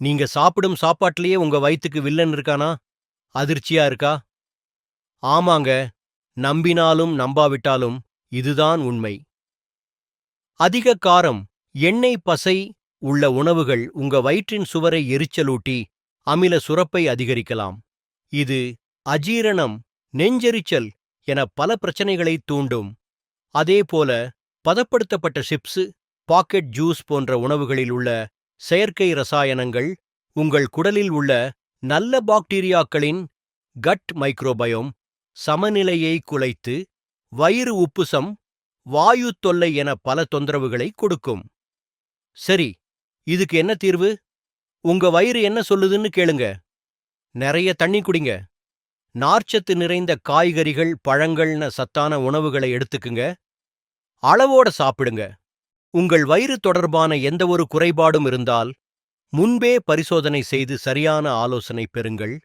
நீங்க சாப்பிடும் சாப்பாட்டிலேயே உங்க வயிற்றுக்கு வில்லன் இருக்கானா? அதிர்ச்சியா இருக்கா? ஆமாங்க நம்பினாலும் நம்பாவிட்டாலும் இதுதான் உண்மை. அதிக காரம் எண்ணெய் பசை உள்ள உணவுகள் உங்க வயிற்றின் சுவரை எரிச்சலூட்டி அமில சுரப்பை அதிகரிக்கலாம். இது அஜீரணம் நெஞ்செரிச்சல் என பல பிரச்சனைகளை தூண்டும். அதேபோல பதப்படுத்தப்பட்ட சிப்ஸ் பாக்கெட் ஜூஸ் போன்ற உணவுகளில் உள்ள செயற்கை ரசாயனங்கள் உங்கள் குடலில் உள்ள நல்ல பாக்டீரியாக்களின் கட் மைக்ரோபயோம் சமநிலையை குலைத்து வயிறு உப்புசம் வாயு தொல்லை என பல தொந்தரவுகளை கொடுக்கும். சரி இதுக்கு என்ன தீர்வு? உங்க வயிறு என்ன சொல்லுதுன்னு கேளுங்க. நிறைய தண்ணி குடிங்க. நார்ச்சத்து நிறைந்த காய்கறிகள் பழங்கள்ன சத்தான உணவுகளை எடுத்துக்குங்க. அளவோட சாப்பிடுங்க. உங்கள் வயிறு தொடர்பான எந்தவொரு குறைபாடும் இருந்தால் முன்பே பரிசோதனை செய்து சரியான ஆலோசனை பெறுங்கள்.